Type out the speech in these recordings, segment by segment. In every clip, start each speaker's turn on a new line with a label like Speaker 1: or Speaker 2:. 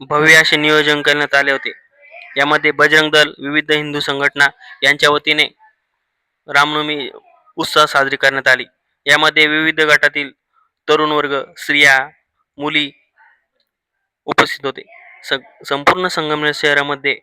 Speaker 1: भव्य असे नियोजन करण्यात आले होते. यामध्ये बजरंग दल विविध हिंदू संघटना यांच्या वतीने रामनवमी उत्साह साजरी करण्यात आली. यामध्ये विविध गटातील तरुण वर्ग स्त्रिया मुली उपस्थित होते. स संपूर्ण संगमनेर शहरामध्ये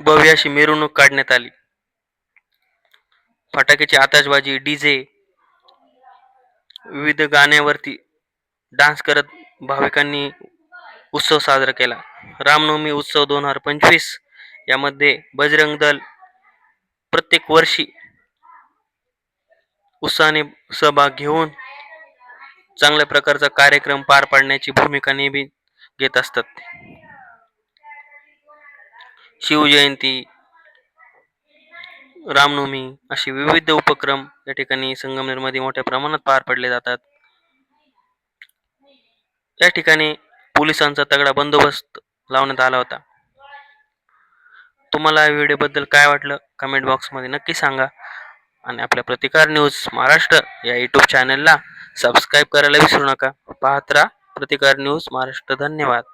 Speaker 1: भव्य अशी मिरवणूक काढण्यात आली. फटाक्याची आताशबाजी डीजे विविध गाण्यावरती डान्स करत भाविकांनी उत्सव साजरा केला. रामनवमी उत्सव दोन हजार पंचवीस यामध्ये बजरंग दल प्रत्येक वर्षी उत्साहाने सहभाग घेऊन चांगल्या प्रकारचा कार्यक्रम पार पाडण्याची भूमिका नेहमी घेत असतात. शिवजयंती रामनवमी असे विविध उपक्रम या ठिकाणी संगमनेरमध्ये मोठ्या प्रमाणात पार पडले जातात. या ठिकाणी पोलिसांचा तगडा बंदोबस्त लावण्यात आला होता. तुम्हाला या व्हिडिओबद्दल काय वाटलं? कमेंट बॉक्समध्ये नक्की सांगा. आणि आपल्या प्रतिकार न्यूज महाराष्ट्र या यूट्यूब चॅनलला सबस्क्राईब करायला विसरू नका. पाहत राहा प्रतिकार न्यूज महाराष्ट्र. धन्यवाद.